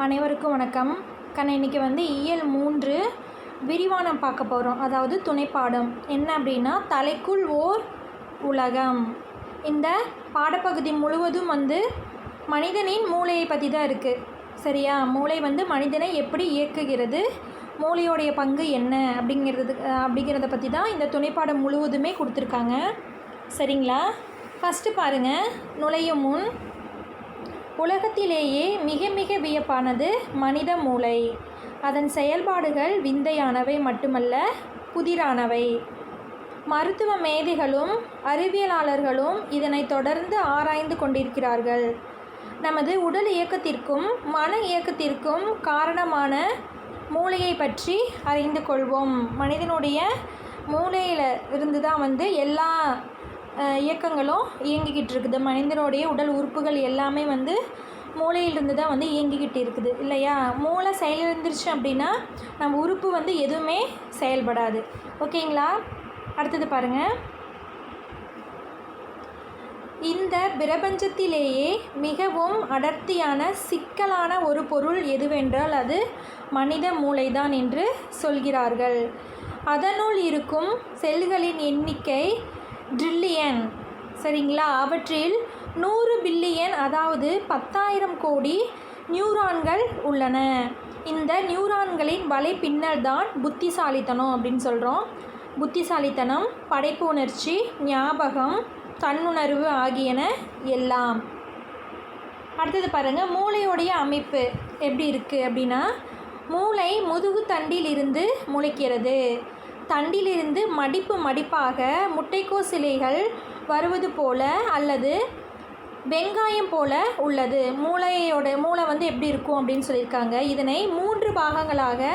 அனைவருக்கும் வணக்கம். கண்ணா இன்றைக்கி வந்து இயல் மூன்று விரிவானம் பார்க்க போகிறோம் அதாவது துணைப்பாடம் என்ன அப்படின்னா தலைக்குள் ஓர் உலகம். இந்த பாடப்பகுதி முழுவதும் வந்து மனிதனின் மூளையை பற்றி தான் இருக்குது சரியா? மூளை வந்து மனிதனை எப்படி இயக்குகிறது? மூளையோடைய பங்கு என்ன? அப்படிங்கிறது அப்படிங்கிறத பற்றி தான் இந்த துணைப்பாடம் முழுவதுமே கொடுத்துருக்காங்க. சரிங்களா? ஃபஸ்ட்டு பாருங்கள் நுழையும் முன் உலகத்திலேயே மிக மிக வியப்பானது மனித மூளை. அதன் செயல்பாடுகள் விந்தையானவை மட்டுமல்ல புதிரானவை. மருத்துவ மேதைகளும் அறிவியலாளர்களும் இதனை தொடர்ந்து ஆராய்ந்து கொண்டிருக்கிறார்கள். நமது உடல் இயக்கத்திற்கும் மன இயக்கத்திற்கும் காரணமான மூளையை பற்றி அறிந்து கொள்வோம். மனிதனுடைய மூளையில் இருந்து தான் வந்து எல்லா இயக்கங்களும் இயங்கிக்கிட்டு இருக்குது. மனிதனுடைய உடல் உறுப்புகள் எல்லாமே வந்து மூளையிலிருந்து தான் வந்து இயங்கிக்கிட்டு இருக்குது. இல்லையா? மூளை செயலிழந்துருச்சு அப்படின்னா நம்ம உறுப்பு வந்து எதுவுமே செயல்படாது. ஓகேங்களா? அடுத்தது பாருங்கள் இந்த பிரபஞ்சத்திலேயே மிகவும் அடர்த்தியான சிக்கலான ஒரு பொருள் எதுவென்றால் அது மனித மூளைதான் என்று சொல்கிறார்கள். அதனுள் இருக்கும் செல்களின் எண்ணிக்கை ட்ரில்லியன் சரிங்களா? அவற்றில் நூறு பில்லியன் அதாவது பத்தாயிரம் கோடி நியூரான்கள் உள்ளன. இந்த நியூரான்களின் வலை தான் புத்திசாலித்தனம் அப்படின்னு சொல்கிறோம் புத்திசாலித்தனம் படைப்பு உணர்ச்சி ஞாபகம் தன்னுணர்வு ஆகியன எல்லாம். அடுத்தது பாருங்கள் மூளையோடைய அமைப்பு எப்படி இருக்குது அப்படின்னா மூளை முதுகு தண்டிலிருந்து முளைக்கிறது. தண்டிலிருந்து மடிப்பு மடிப்பாக முட்டைக்கோஸ் இலைகள் வருவது போல அல்லது வெங்காயம் போல உள்ளது. மூளையோட மூளை வந்து எப்படி இருக்கும் அப்படின்னு சொல்லியிருக்காங்க. இதனை மூன்று பாகங்களாக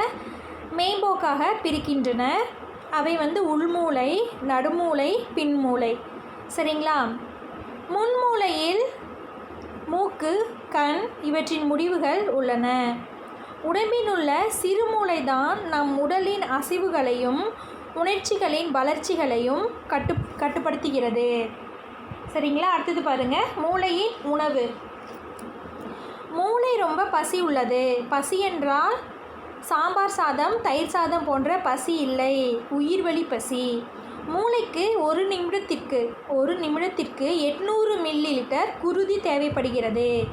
மேம்போக்காக பிரிக்கின்றனர் அவை வந்து உள்மூளை நடுமூளை பின்மூளை. சரிங்களா? முன்மூளையில் மூக்கு கண் இவற்றின் முடிவுகள் உள்ளன. உடம்பினுள்ள சிறுமூளை தான் நம் உடலின் அசைவுகளையும் உணர்ச்சிகளின் வளர்ச்சிகளையும் கட்டு கட்டுப்படுத்துகிறது. சரிங்களா? அடுத்தது பாருங்கள் மூளையின் உணவு. மூளை ரொம்ப பசி உள்ளது. பசி என்றால் சாம்பார் சாதம் தயிர் சாதம் போன்ற பசி இல்லை. உயிர்வழி பசி. மூளைக்கு ஒரு நிமிடத்திற்கு ஒரு நிமிடத்திற்கு எட்நூறு மில்லி லிட்டர் குருதி தேவைப்படுகிறது.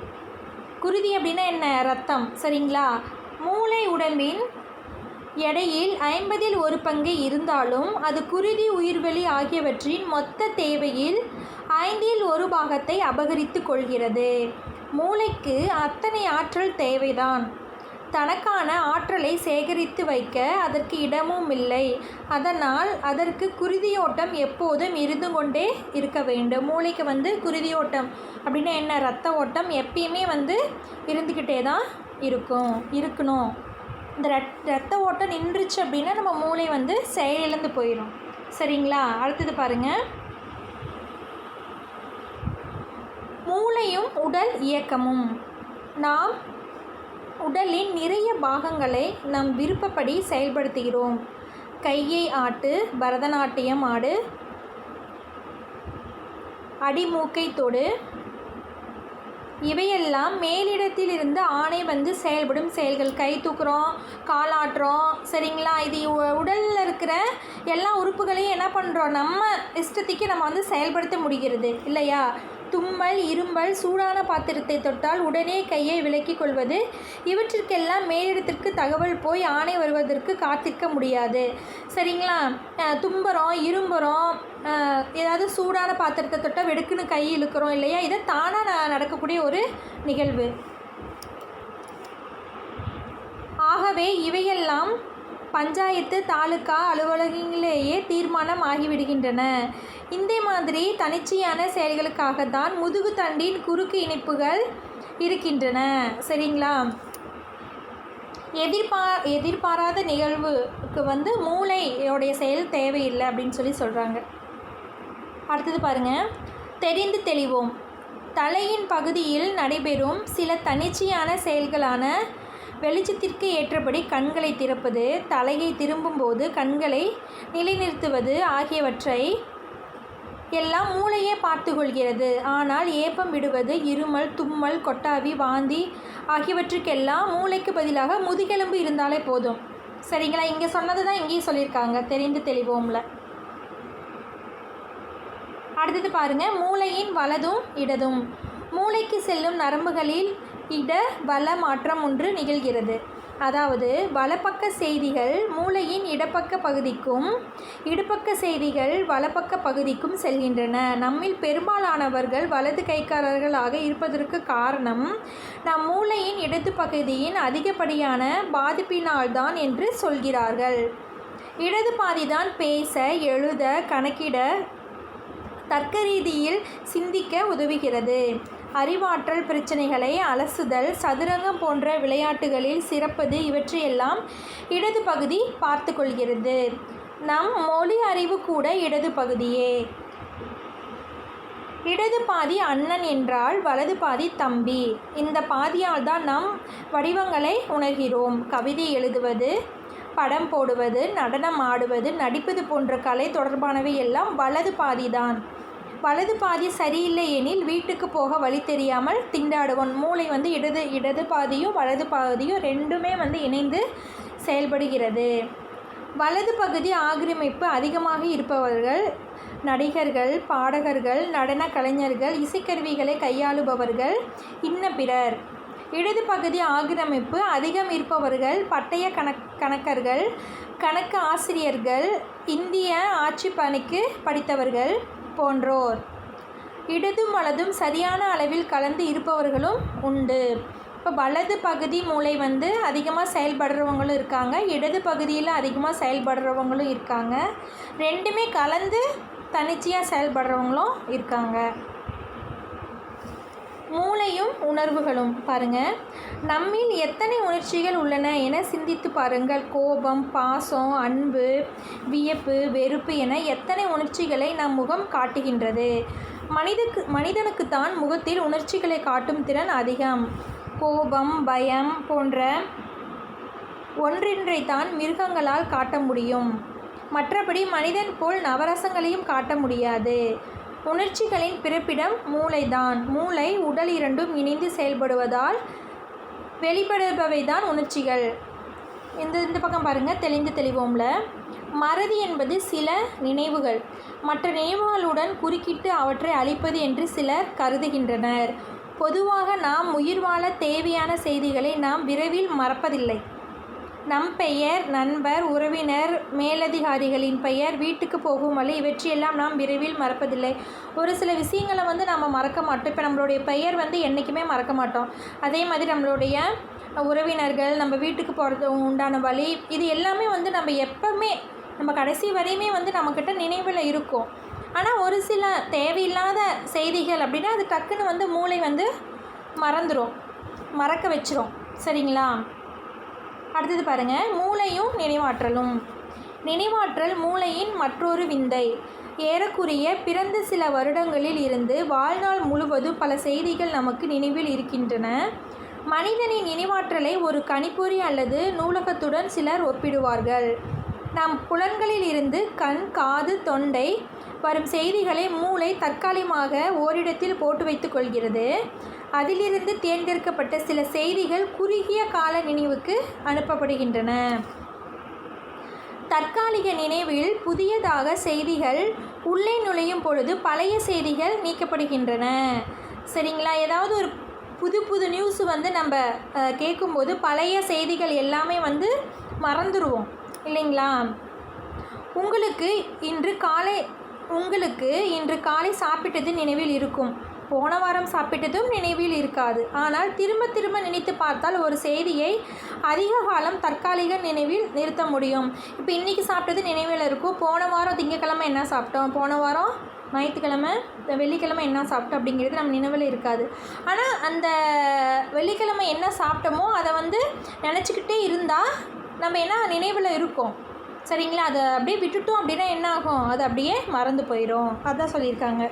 குருதி அப்படின்னா என்ன? ரத்தம். சரிங்களா? மூளை உடம்பின் எடையில் ஐம்பதில் ஒரு பங்கு இருந்தாலும் அது குருதி உயிர்வெளி ஆகியவற்றின் மொத்த தேவையில் ஐந்தில் ஒரு பாகத்தை அபகரித்து கொள்கிறது. மூளைக்கு அத்தனை ஆற்றல் தேவைதான். தனக்கான ஆற்றலை சேகரித்து வைக்க அதற்கு இடமும் இல்லை. அதனால் அதற்கு குருதியோட்டம் எப்போதும் இருந்து கொண்டே இருக்க வேண்டும். மூளைக்கு வந்து குருதியோட்டம் அப்படின்னா என்ன? ரத்த ஓட்டம் எப்பயுமே வந்து இருந்துக்கிட்டே தான் இருக்கும் இருக்கணும். இந்த ரத் ரத்த ஓட்டம் நின்றுச்சு அப்படின்னா நம்ம மூளை வந்து செயலிழந்து போயிடும் சரிங்களா? அடுத்தது பாருங்கள் மூளையும் உடல் இயக்கமும். நாம் உடலின் நிறைய பாகங்களை நம் விருப்பப்படி செயல்படுத்துகிறோம். கையை ஆட்டு பரதநாட்டியம் ஆடு அடிமூக்கை தொடு இவையெல்லாம் மேலிடத்தில் இருந்து ஆணை வந்து செயல்படும் செயல்கள். கை தூக்குறோம் காலாட்டுறோம் சரிங்களா? இது உ- இருக்கிற எல்லா உறுப்புகளையும் என்ன பண்ணுறோம் நம்ம இஷ்டத்துக்கு நம்ம வந்து செயல்படுத்த முடிகிறது இல்லையா? தும்மல் இரும்பல் சூடான பாத்திரத்தை தொட்டால் உடனே கையை விலக்கிக் கொள்வது. இவற்றிற்கெல்லாம் மேலிடத்திற்கு தகவல் போய் ஆணை வருவதற்கு காத்திருக்க முடியாது. சரிங்களா? அஹ் தும்புறோம் இரும்புறோம் ஏதாவது சூடான பாத்திரத்தை தொட்டால் வெடுக்குன்னு கை இழுக்கிறோம் இல்லையா? இது தானாக நடக்கக்கூடிய ஒரு நிகழ்வு. ஆகவே இவையெல்லாம் பஞ்சாயத்து தாலுகா அலுவலகங்களிலேயே தீர்மானம் ஆகிவிடுகின்றன. இந்த மாதிரி தனிச்சையான செயல்களுக்காகத்தான் முதுகு தண்டின் குறுக்கு இணைப்புகள் இருக்கின்றன. சரிங்களா? எதிர்பார் எதிர்பாராத நிகழ்வுக்கு வந்து மூளையோடைய செயல் தேவையில்லை அப்படின்னு சொல்லி சொல்கிறாங்க அடுத்தது பாருங்கள் தெரிந்து தெளிவோம். தலையின் பகுதியில் நடைபெறும் சில தன்னிச்சையான செயல்களான வெளிச்சத்திற்கு ஏற்றபடி கண்களை திறப்பது தலையை திரும்பும்போது கண்களை நிலைநிறுத்துவது ஆகியவற்றை எல்லாம் மூளையே பார்த்து கொள்கிறது ஆனால் ஏப்பம் விடுவது இருமல் தும்மல் கொட்டாவி வாந்தி ஆகியவற்றுக்கெல்லாம் மூளைக்கு பதிலாக முதுகெலும்பு இருந்தாலே போதும். சரிங்களா? இங்கே சொன்னது தான் இங்கேயும் சொல்லியிருக்காங்க. தெரிந்து தெளிவோம்ல. அடுத்தது பாருங்கள் மூளையின் வலதும் இடதும். மூளைக்கு செல்லும் நரம்புகளில் இட வல மாற்றம் ஒன்று நிகழ்கிறது. அதாவது வலப்பக்க செய்திகள் மூளையின் இடப்பக்க பகுதிக்கும் இடுப்பக்க செய்திகள் வலப்பக்க பகுதிக்கும் செல்கின்றன. நம்மில் பெரும்பாலானவர்கள் வலது கைக்காரர்களாக இருப்பதற்கு காரணம் நம் மூளையின் இடது பகுதியின் அதிகப்படியான பாதிப்பினால்தான் என்று சொல்கிறார்கள். இடது பாதிதான் பேச எழுத கணக்கிட தர்க்க ரீதியில் சிந்திக்க உதவுகிறது. அறிவாற்றல் பிரச்சனைகளை அலசுதல் சதுரங்கம் போன்ற விளையாட்டுகளில் சிறப்பது இவற்றையெல்லாம் இடது பகுதி பார்த்து கொள்கிறது. நம் மொழி அறிவு கூட இடது பகுதியே. இடது பாதி அண்ணன் என்றால் வலது பாதி தம்பி. இந்த பாதியால் தான் நாம் வடிவங்களை உணர்கிறோம். கவிதை எழுதுவது படம் போடுவது நடனம் ஆடுவது நடிப்பது போன்ற கலை தொடர்பானவை எல்லாம் வலது பாதிதான் வலது பாதி சரியில்லை எனில் வீட்டுக்கு போக வழி தெரியாமல் திண்டாடுவோம் மூளை வந்து இடது இடது பாதியும் வலது பாதியும் ரெண்டுமே வந்து இணைந்து செயல்படுகிறது. வலது பகுதி ஆக்கிரமிப்பு அதிகமாக இருப்பவர்கள் நடிகர்கள் பாடகர்கள் நடன கலைஞர்கள் இசைக்கருவிகளை கையாளுபவர்கள் இன்ன பிறர். இடது பகுதி ஆக்கிரமிப்பு அதிகம் இருப்பவர்கள் பட்டய கணக் கணக்கர்கள் கணக்கு ஆசிரியர்கள் இந்திய ஆட்சி பணிக்கு படித்தவர்கள் போன்றோர். இடதும் வலதும் சரியான அளவில் கலந்து இருப்பவர்களும் உண்டு. இப்போ வலது பகுதி மூளை வந்து அதிகமாக செயல்படுறவங்களும் இருக்காங்க. இடது பகுதியில் அதிகமாக செயல்படுறவங்களும் இருக்காங்க. ரெண்டுமே கலந்து தனிச்சையாக செயல்படுறவங்களும் இருக்காங்க. மூளையும் உணர்வுகளும் பாருங்க. நம்மில் எத்தனை உணர்ச்சிகள் உள்ளன என சிந்தித்து பாருங்கள். கோபம் பாசம் அன்பு வியப்பு வெறுப்பு என எத்தனை உணர்ச்சிகளை நம் முகம் காட்டுகின்றது. மனிதக்கு மனிதனுக்குத்தான் முகத்தில் உணர்ச்சிகளை காட்டும் திறன் அதிகம். கோபம் பயம் போன்ற ஒன்றின்றை தான் மிருகங்களால் காட்ட முடியும். மற்றபடி மனிதன் போல் நவரசங்களையும் காட்ட முடியாது. உணர்ச்சிகளின் பிறப்பிடம் மூளைதான். மூளை உடல் இரண்டும் இணைந்து செயல்படுவதால் வெளிப்படுபவை தான் உணர்ச்சிகள். இந்த இந்த பக்கம் பாருங்கள் தெளிந்து தெளிவோம்ல. மறதி என்பது சில நினைவுகள். மற்ற நினைவுகளுடன் குறுக்கிட்டு அவற்றை அழிப்பது என்று சிலர் கருதுகின்றனர். பொதுவாக நாம் உயிர் வாழ தேவையான செய்திகளை நாம் விரைவில் மறப்பதில்லை. நம் பெயர் நண்பர் உறவினர் மேலதிகாரிகளின் பெயர் வீட்டுக்கு போகும் வழி இவற்றையெல்லாம் நாம் விரைவில் மறப்பதில்லை. ஒரு சில விஷயங்களை வந்து நம்ம மறக்க மாட்டோம். இப்போ நம்மளுடைய பெயர் வந்து என்றைக்குமே மறக்க மாட்டோம். அதே மாதிரி நம்மளுடைய உறவினர்கள் நம்ம வீட்டுக்கு போகிறது உண்டான வழி இது எல்லாமே வந்து நம்ம எப்போவுமே நம்ம கடைசி வரையுமே வந்து நம்மக்கிட்ட நினைவில் இருக்கும். ஆனால் ஒரு சில தேவையில்லாத செய்திகள் அப்படின்னா அது டக்குன்னு வந்து மூளை வந்து மறந்துடும் மறக்க வச்சிரும். சரிங்களா? அடுத்தது பாருங்கள் மூளையும் நினைவாற்றலும். நினைவாற்றல் மூளையின் மற்றொரு விந்தை. ஏறக்குறைய பிறந்த சில வருடங்களில் இருந்து வாழ்நாள் முழுவதும் பல செய்திகள் நமக்கு நினைவில் இருக்கின்றன. மனிதனின் நினைவாற்றலை ஒரு கணிப்பொறி அல்லது நூலகத்துடன் சிலர் ஒப்பிடுவார்கள். நம் புலன்களில் இருந்து கண் காது தொண்டை வரும் செய்திகளை மூளை தற்காலிகமாக ஓரிடத்தில் போட்டு வைத்துக் கொள்கிறது. அதிலிருந்து தேர்ந்தெடுக்கப்பட்ட சில செய்திகள் குறுகிய கால நினைவுக்கு அனுப்பப்படுகின்றன. தற்காலிக நினைவில் புதியதாக செய்திகள் உள்ளே நுழையும் பொழுது பழைய செய்திகள் நீக்கப்படுகின்றன. சரிங்களா? ஏதாவது ஒரு புது புது நியூஸ் வந்து நம்ம கேட்கும்போது பழைய செய்திகள் எல்லாமே வந்து மறந்துடுவோம் இல்லைங்களா? உங்களுக்கு இன்று காலை உங்களுக்கு இன்று காலை சாப்பிட்டது நினைவில் இருக்கும். போன வாரம் சாப்பிட்டதும் நினைவில் இருக்காது. ஆனால் திரும்ப திரும்ப நினைத்து பார்த்தால் ஒரு செய்தியை அதிக காலம் தற்காலிக நினைவில் நிறுத்த முடியும். இப்போ இன்றைக்கி சாப்பிட்டது நினைவில் இருக்கும் போன வாரம் திங்கக்கிழமை என்ன சாப்பிட்டோம்? போன வாரம் ஞாயிற்றுக்கிழமை வெள்ளிக்கிழமை என்ன சாப்பிட்டோம் அப்படிங்கிறது நம்ம நினைவில் இருக்காது. ஆனால் அந்த வெள்ளிக்கிழமை என்ன சாப்பிட்டோமோ அதை வந்து நினச்சிக்கிட்டே இருந்தால் நம்ம என்ன நினைவில் இருக்கோம்? சரிங்களா? அதை அப்படியே விட்டுட்டோம் அப்படின்னா என்ன ஆகும்? அது அப்படியே மறந்து போயிடும் அதான் சொல்லியிருக்காங்க.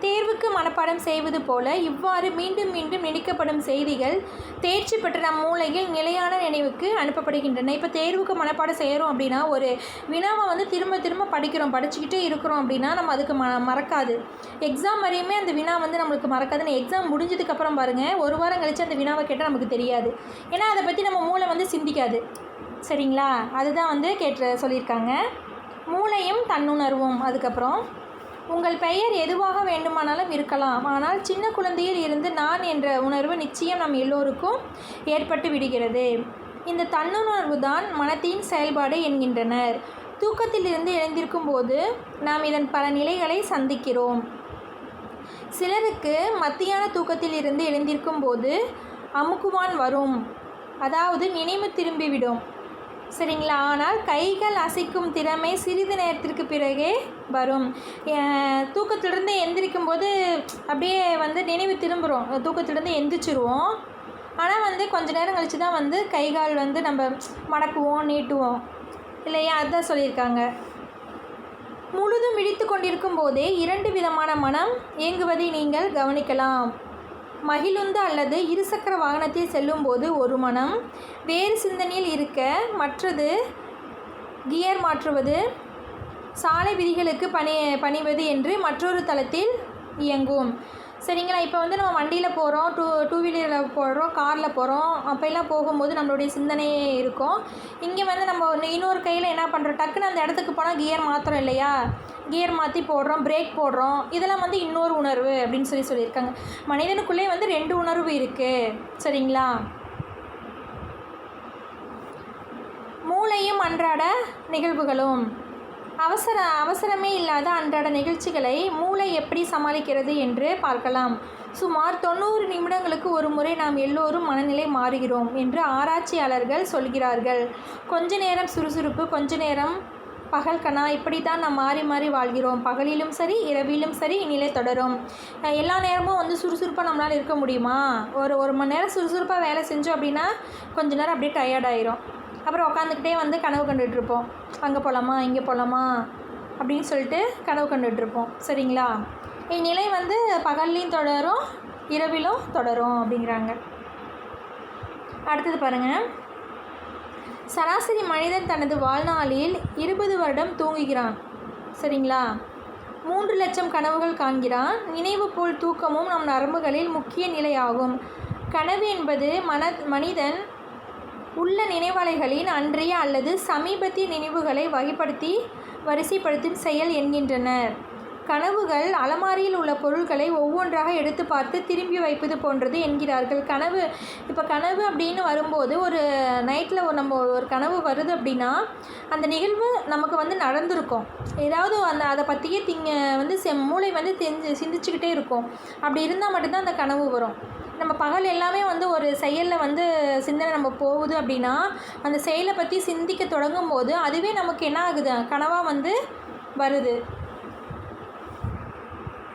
தேர்வுக்கு மனப்பாடம் செய்வது போல இவ்வாறு மீண்டும் மீண்டும் நினைக்கப்படும் செய்திகள் தேர்ச்சி பெற்ற நம் மூளையில் நிலையான நினைவுக்கு அனுப்பப்படுகின்றன. இப்போ தேர்வுக்கு மனப்பாடம் செய்கிறோம் அப்படின்னா ஒரு வினாவை வந்து திரும்ப திரும்ப படிக்கிறோம். படிச்சுக்கிட்டே இருக்கிறோம் அப்படின்னா நம்ம அதுக்கு ம மறக்காது. எக்ஸாம் வரையுமே அந்த வினா வந்து நம்மளுக்கு மறக்காதுன்னு எக்ஸாம் முடிஞ்சதுக்கப்புறம் பாருங்கள் ஒரு வாரம் கழித்து அந்த வினாவை கேட்டால் நமக்கு தெரியாது. ஏன்னா அதை பற்றி நம்ம மூளை வந்து சிந்திக்காது. சரிங்களா? அதுதான் வந்து கேட்டு சொல்லியிருக்காங்க. மூளையும் தன்னுணர்வும். அதுக்கப்புறம் உங்கள் பெயர் எதுவாக வேண்டுமானாலும் இருக்கலாம். ஆனால் சின்ன குழந்தையில் இருந்து நான் என்ற உணர்வு நிச்சயம் நம் எல்லோருக்கும் ஏற்பட்டு விடுகிறது. இந்த தன்னுணர்வு தான் மனத்தின் செயல்பாடு என்கின்றனர். தூக்கத்திலிருந்து எழுந்திருக்கும் போது நாம் இதன் பல நிலைகளை சந்திக்கிறோம். சிலருக்கு மத்தியான தூக்கத்தில் இருந்து எழுந்திருக்கும் போது அமுக்குவான் வரும். அதாவது நினைவு திரும்பிவிடும். சரிங்களா? ஆனால் கைகள் அசைக்கும் திறமை சிறிது நேரத்திற்கு பிறகே வரும். தூக்கத்திலிருந்து எந்திரிக்கும் போது அப்படியே வந்து நினைவு திரும்புகிறோம் தூக்கத்திலிருந்து எந்திரிச்சிருவோம். ஆனால் வந்து கொஞ்ச நேரம் கழித்து தான் வந்து கை கால் வந்து நம்ம மடக்குவோம் நீட்டுவோம். இல்லையா? அதுதான் சொல்லியிருக்காங்க. முழுதும் விழித்து கொண்டிருக்கும் போதே இரண்டு விதமான மனம் இயங்குவதை நீங்கள் கவனிக்கலாம். மகிழுந்து அல்லது இருசக்கர வாகனத்தில் செல்லும்போது ஒரு மனம் வேறு சிந்தனையில் இருக்க மற்றது கியர் மாற்றுவது சாலை விதிகளுக்கு பணி பணிவது என்று மற்றொரு தளத்தில் இயங்கும். சரிங்களா இப்போ வந்து நம்ம வண்டியில் போகிறோம் டூ டூ வீலரில் போகிறோம் காரில் போகிறோம் அப்போல்லாம் போகும்போது நம்மளுடைய சிந்தனையே இருக்கும். இங்கே வந்து நம்ம ஒன்று இன்னொரு கையில் என்ன பண்ணுறோம் டக்குன்னு அந்த இடத்துக்கு போனால் கியர் மாற்றுறோம் இல்லையா? கியர் மாற்றி போடுறோம் பிரேக் போடுறோம் இதெல்லாம் வந்து இன்னொரு உணர்வு அப்படின்னு சொல்லி சொல்லியிருக்காங்க. மனிதனுக்குள்ளே வந்து ரெண்டு உணர்வு இருக்குது சரிங்களா? மூளையும் அன்றாட நிகழ்வுகளும். அவசர அவசரமே இல்லாத அன்றாட நிகழ்ச்சிகளை மூளை எப்படி சமாளிக்கிறது என்று பார்க்கலாம். சுமார் தொண்ணூறு நிமிடங்களுக்கு ஒரு முறை நாம் எல்லோரும் மனநிலை மாறுகிறோம் என்று ஆராய்ச்சியாளர்கள் சொல்கிறார்கள். கொஞ்ச நேரம் சுறுசுறுப்பு கொஞ்ச நேரம் பகல் கணா இப்படி தான் நாம் மாறி மாறி வாழ்கிறோம். பகலிலும் சரி இரவிலும் சரி இந்நிலை தொடரும். எல்லா நேரமும் வந்து சுறுசுறுப்பாக நம்மளால் இருக்க முடியுமா? ஒரு ஒரு மணி நேரம் சுறுசுறுப்பாக வேலை செஞ்சோம் அப்படின்னா கொஞ்ச நேரம் அப்படியே டயர்டாயிரும் அப்புறம் உட்காந்துக்கிட்டே வந்து கனவு கண்டுகிட்டுருப்போம். அங்கே போகலாமா இங்கே போகலாமா அப்படின்னு சொல்லிட்டு கனவு கண்டுகிட்ருப்போம் சரிங்களா? இந்நிலை வந்து பகல்லையும் தொடரும் இரவிலும் தொடரும் அப்படிங்கிறாங்க. அடுத்தது பாருங்கள் சராசரி மனிதன் தனது வாழ்நாளில் இருபது வருடம் தூங்குகிறான். சரிங்களா? மூன்று லட்சம் கனவுகள் காண்கிறான். நினைவு போல் தூக்கமும் நம் நரம்புகளில் முக்கிய நிலையாகும். கனவு என்பது மன மனிதன் உள்ள நினைவலைகளின் அன்றைய அல்லது சமீபத்திய நினைவுகளை வகைப்படுத்தி வரிசைப்படுத்தும் செயல் என்கின்றனர். கனவுகள் அலமாரியில் உள்ள பொருட்களை ஒவ்வொன்றாக எடுத்து பார்த்து திரும்பி வைப்பது போன்றது என்கிறார்கள். கனவு இப்போ கனவு அப்படின்னு வரும்போது ஒரு நைட்டில் ஒரு நம்ம ஒரு கனவு வருது அப்படின்னா அந்த நிகழ்வு நமக்கு வந்து நடந்திருக்கும். ஏதாவது அந்த அதை பற்றியே திங்க வந்து செ மூளை வந்து தெரிஞ்சு சிந்திச்சுக்கிட்டே இருக்கும். அப்படி இருந்தால் மட்டும்தான் அந்த கனவு வரும். நம்ம பகல் எல்லாமே வந்து ஒரு செயலில் வந்து சிந்தனை நம்ம போகுது அப்படின்னா அந்த செயலை பற்றி சிந்திக்க தொடங்கும் போது அதுவே நமக்கு என்ன ஆகுது? கனவாக வந்து வருது.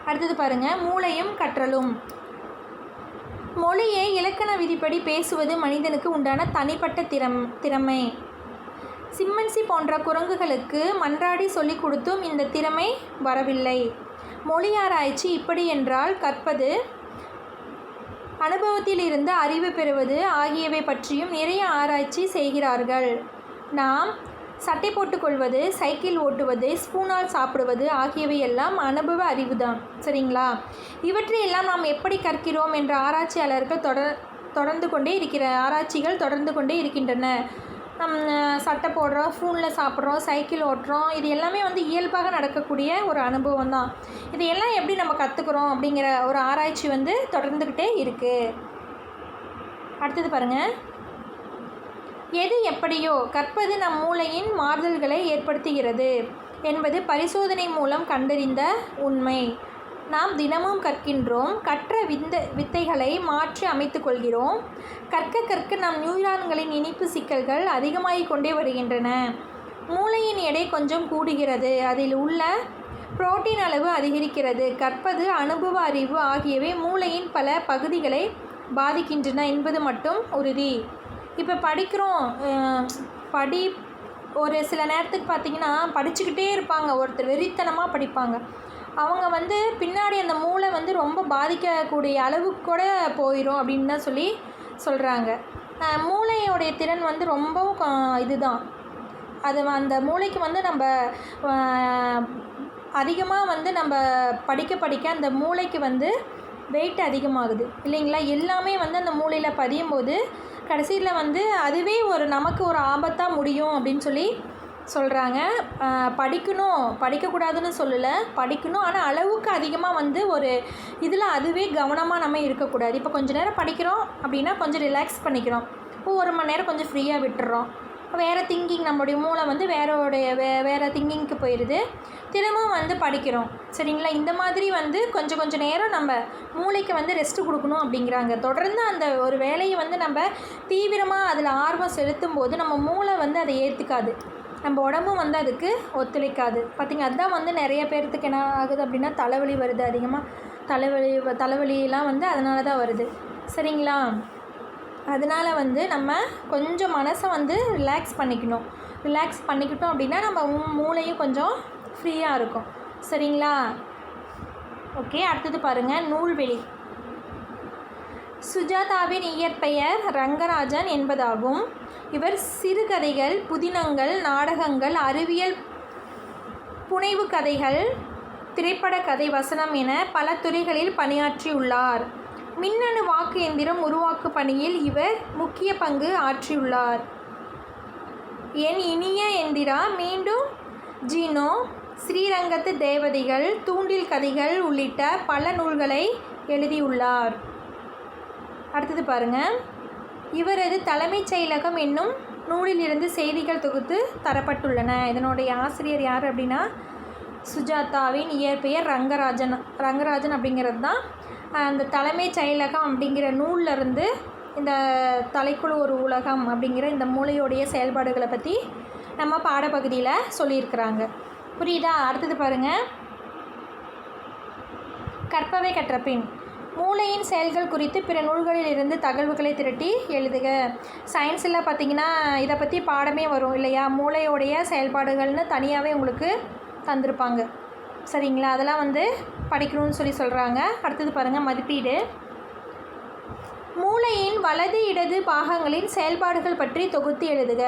அடுத்தது பாருங்கள் மூளையும் கற்றலும். மொழியை இலக்கண விதிப்படி பேசுவது மனிதனுக்கு உண்டான தனிப்பட்ட திறம் திறமை. சிம்மன்சி போன்ற குரங்குகளுக்கு மன்றாடி சொல்லிக் கொடுத்தும் இந்த திறமை வரவில்லை. மொழி ஆராய்ச்சி இப்படி என்றால் கற்பது அனுபவத்தில் இருந்து அறிவு பெறுவது ஆகியவை பற்றியும் நிறைய ஆராய்ச்சி செய்கிறார்கள். நாம் சட்டை போட்டுக்கொள்வது சைக்கிள் ஓட்டுவது ஸ்பூனால் சாப்பிடுவது ஆகியவை எல்லாம் அனுபவ அறிவுதான். சரிங்களா? இவற்றையெல்லாம் நாம் எப்படி கற்கிறோம் என்ற ஆராய்ச்சியாளர்கள் தொடர் தொடர்ந்து கொண்டே இருக்கிற ஆராய்ச்சிகள் தொடர்ந்து கொண்டே இருக்கின்றன. சட்டை போடுறோம் ஃபோனில் சாப்பிட்றோம் சைக்கிள் ஓட்டுறோம். இது எல்லாமே வந்து இயல்பாக நடக்கக்கூடிய ஒரு அனுபவம் தான். இது எல்லாம் எப்படி நம்ம கற்றுக்குறோம் அப்படிங்கிற ஒரு ஆராய்ச்சி வந்து தொடர்ந்துக்கிட்டே இருக்குது அடுத்தது பாருங்கள் எது எப்படியோ கற்பது நம் மூளையின் மாறுதல்களை ஏற்படுத்துகிறது என்பது பரிசோதனை மூலம் கண்டறிந்த உண்மை. நாம் தினமும் கற்கின்றோம் கற்ற விந்த வித்தைகளை மாற்றி அமைத்து கொள்கிறோம். கற்க கற்க நம் நியூரான்களின் இனிப்பு சிக்கல்கள் அதிகமாகிக் கொண்டே வருகின்றன. மூளையின் எடை கொஞ்சம் கூடுகிறது. அதில் உள்ள புரோட்டீன் அளவு அதிகரிக்கிறது. கற்பது அனுபவ அறிவு ஆகியவை மூளையின் பல பகுதிகளை பாதிக்கின்றன என்பது மட்டும் உறுதி. இப்போ படிக்கிறோம். படி ஒரு சில நேரத்துக்கு பார்த்தீங்கன்னா படிச்சுக்கிட்டே இருப்பாங்க. ஒருத்தர் வெறித்தனமாக படிப்பாங்க. அவங்க வந்து பின்னாடி அந்த மூளை வந்து ரொம்ப பாதிக்கக்கூடிய அளவுக்கு கூட போயிடும் அப்படின்னு தான் சொல்லி சொல்கிறாங்க மூளையோடைய திறன் வந்து ரொம்பவும் க- இதுதான். அது அந்த மூளைக்கு வந்து நம்ம அதிகமாக வந்து நம்ம படிக்க படிக்க அந்த மூளைக்கு வந்து வெயிட் அதிகமாகுது. இல்லைங்களா? எல்லாமே வந்து அந்த மூளையில் பதியும் போது கடைசியில் வந்து அதுவே ஒரு நமக்கு ஒரு ஆபத்தாக முடியும் அப்படின்னு சொல்லி சொல்கிறாங்க படிக்கணும் படிக்கக்கூடாதுன்னு சொல்லலை. படிக்கணும் ஆனால் அளவுக்கு அதிகமாக வந்து ஒரு இதில் அதுவே கவனமாக நம்ம இருக்கக்கூடாது. இப்போ கொஞ்சம் நேரம் படிக்கிறோம் அப்படின்னா கொஞ்சம் ரிலாக்ஸ் பண்ணிக்கிறோம். இப்போ ஒரு மணி நேரம் கொஞ்சம் ஃப்ரீயாக விட்டுறோம். வேறு திங்கிங் நம்மளுடைய மூளை வந்து வேறோடைய வே வேறு திங்கிங்க்கு போயிடுது தினமும் வந்து படிக்கிறோம். சரிங்களா? இந்த மாதிரி வந்து கொஞ்சம் கொஞ்சம் நேரம் நம்ம மூளைக்கு வந்து ரெஸ்ட்டு கொடுக்கணும் அப்படிங்கிறாங்க. தொடர்ந்து அந்த ஒரு வேலையை வந்து நம்ம தீவிரமாக அதில் ஆர்வம் செலுத்தும் போது நம்ம மூளை வந்து அதை ஏற்றுக்காது நம்ம உடம்பும் வந்து அதுக்கு ஒத்துழைக்காது. பார்த்திங்க அதுதான் வந்து நிறைய பேர்த்துக்கு என்ன ஆகுது அப்படின்னா தலைவலி வருது அதிகமாக தலைவலி தலைவலியெலாம் வந்து அதனால தான் வருது. சரிங்களா? அதனால் வந்து நம்ம கொஞ்சம் மனசை வந்து ரிலாக்ஸ் பண்ணிக்கணும். ரிலாக்ஸ் பண்ணிக்கிட்டோம் அப்படின்னா நம்ம மூளையும் கொஞ்சம் ஃப்ரீயாக இருக்கும். சரிங்களா? ஓகே அடுத்தது பாருங்கள் நூல்வெளி. சுஜாதாவின் இயற்பெயர் ரங்கராஜன் என்பதாகும். இவர் சிறுகதைகள் புதினங்கள் நாடகங்கள் அறிவியல் புனைவு கதைகள் திரைப்பட கதை வசனம் என பல துறைகளில் பணியாற்றியுள்ளார். மின்னணு வாக்கு எந்திரம் உருவாக்கு பணியில் இவர் முக்கிய பங்கு ஆற்றியுள்ளார். என் இனிய எந்திரா மீண்டும் ஜீனோ ஸ்ரீரங்கத்து தேவதைகள் தூண்டில் கதைகள் உள்ளிட்ட பல நூல்களை எழுதியுள்ளார். அடுத்தது பாருங்க. இவரது தலைமைச் செயலகம் என்னும் நூலிலிருந்து செய்திகள் தொகுத்து தரப்பட்டுள்ளன. இதனுடைய ஆசிரியர் யார் அப்படின்னா சுஜாதாவின் இயற்பெயர் ரங்கராஜன் ரங்கராஜன் அப்படிங்கிறது தான். அந்த தலைமைச் செயலகம் அப்படிங்கிற நூல்ல இருந்து இந்த தலைக்குழு ஒரு உலகம் அப்படிங்கிற இந்த மூளையோடைய செயல்பாடுகளை பற்றி நம்ம பாடப்பகுதியில் சொல்லியிருக்கிறாங்க. புரியுதா? அடுத்தது பாருங்கள் கற்பவை கற்ற பின் மூளையின் செயல்கள் குறித்து பிற நூல்களில் இருந்து தகவல்களை திரட்டி எழுதுக. சயின்ஸில் பார்த்தீங்கன்னா இதை பற்றி பாடமே வரும் இல்லையா? மூளையோடைய செயல்பாடுகள்னு தனியாகவே உங்களுக்கு தந்திருப்பாங்க. சரிங்களா? அதெல்லாம் வந்து படிக்கணும்னு சொல்லி சொல்கிறாங்க அடுத்தது பாருங்கள் மதிப்பீடு. மூளையின் வலது இடது பாகங்களின் செயல்பாடுகள் பற்றி தொகுத்து எழுதுக.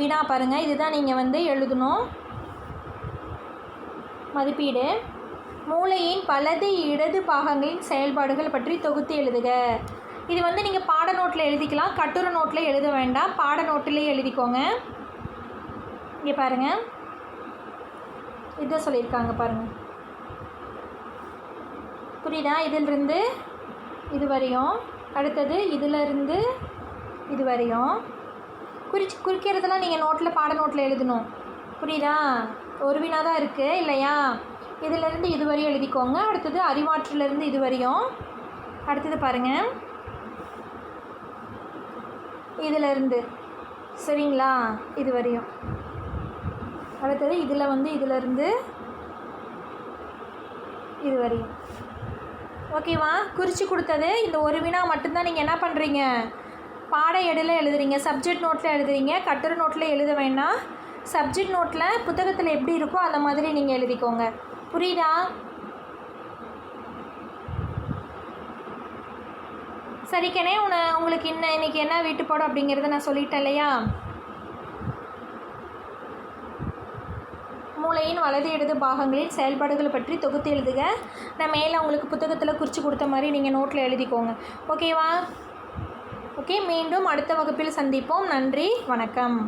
வினா பாருங்கள் இதுதான் நீங்கள் வந்து எழுதணும். மதிப்பீடு. மூளையின் வலது இடது பாகங்களின் செயல்பாடுகள் பற்றி தொகுத்து எழுதுக. இது வந்து நீங்கள் பாட நோட்டில் எழுதிக்கலாம். கட்டுரை நோட்டில் எழுத வேண்டாம். பாட நோட்டிலே எழுதிக்கோங்க. இங்கே பாருங்கள் இதை சொல்லியிருக்காங்க பாருங்கள் புரியுதா? இதிலிருந்து இது வரையும். அடுத்தது இதிலிருந்து இது வரையும். குறிச்சு குறிக்கிறதெல்லாம் நீங்கள் நோட்டில் பாட நோட்டில் எழுதணும். புரியுதா? ஒரு வினா தான் இருக்குது இல்லையா? இதிலிருந்து இது வரையும் எழுதிக்கோங்க. அடுத்தது அறிவாற்றிலிருந்து இது வரையும் அடுத்தது பாருங்கள் இதிலிருந்து. சரிங்களா? இது வரையும் அடுத்தது இதில் வந்து இதிலிருந்து இது வரையும் ஓகேவா? குறித்து கொடுத்தது இந்த ஒரு வினா மட்டும்தான் நீங்கள் என்ன பண்ணுறீங்க பாட எடையில் எழுதுறீங்க. சப்ஜெக்ட் நோட்டில் எழுதுறீங்க. கட்டுரை நோட்டில் எழுத வேண்டாம் சப்ஜெக்ட் நோட்டில் புத்தகத்தில் எப்படி இருக்கோ அந்த மாதிரி நீங்கள் எழுதிக்கோங்க. புரியுதா? சரிக்கனே உன உங்களுக்கு இன்ன இன்றைக்கி என்ன வீட்டு அப்படிங்கிறத நான் சொல்லிட்டேன் இல்லையா? மூளையின் வலது இடது பாகங்களின் செயல்பாடுகள் பற்றி தொகுத்து எழுதுக. நான் மேலே உங்களுக்கு புத்தகத்தில் குறித்து கொடுத்த மாதிரி நீங்கள் நோட்டில் எழுதிக்கோங்க. ஓகேவா ஓகே மீண்டும் அடுத்த வகுப்பில் சந்திப்போம். நன்றி வணக்கம்.